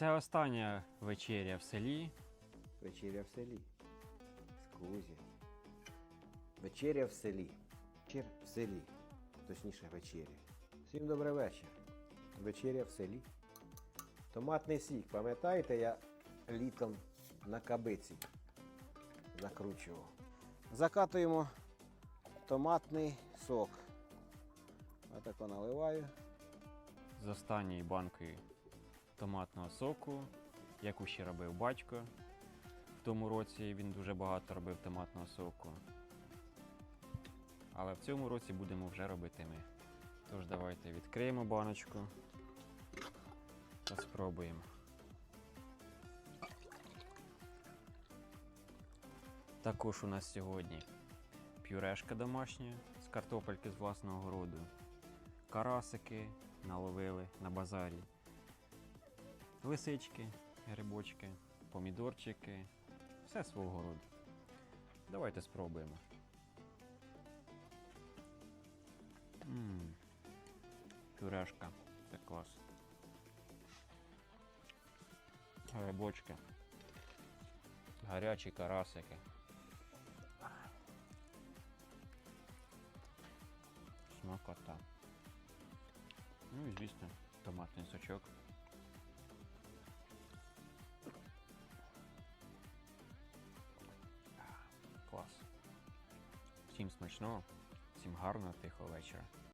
Це остання вечеря в селі. Вечеря в селі. Скузі. Вечеря в селі. Вечір в селі. Точніше, вечеря. Всім добрий вечір. Вечеря в селі. Томатний сік. Пам'ятаєте, я літом на кабиці накручував. Закатуємо томатний сок. Отако наливаю. з останньою банкою томатного соку, яку ще робив батько. В тому році він дуже багато робив томатного соку. Але в цьому році будемо вже робити ми. Тож давайте відкриємо баночку та спробуємо. Також у нас сьогодні пюрешка домашня з картопельки з власного городу карасики наловили на базарі, лисички, грибочки, помідорчики, все свого роду. Давайте спробуємо. Мм, пюрешка, це клас. Грибочки. Гарячі карасики. Смакота. Ну і звісно, томатний сочок. Всім смачного, всім гарного тихого вечора.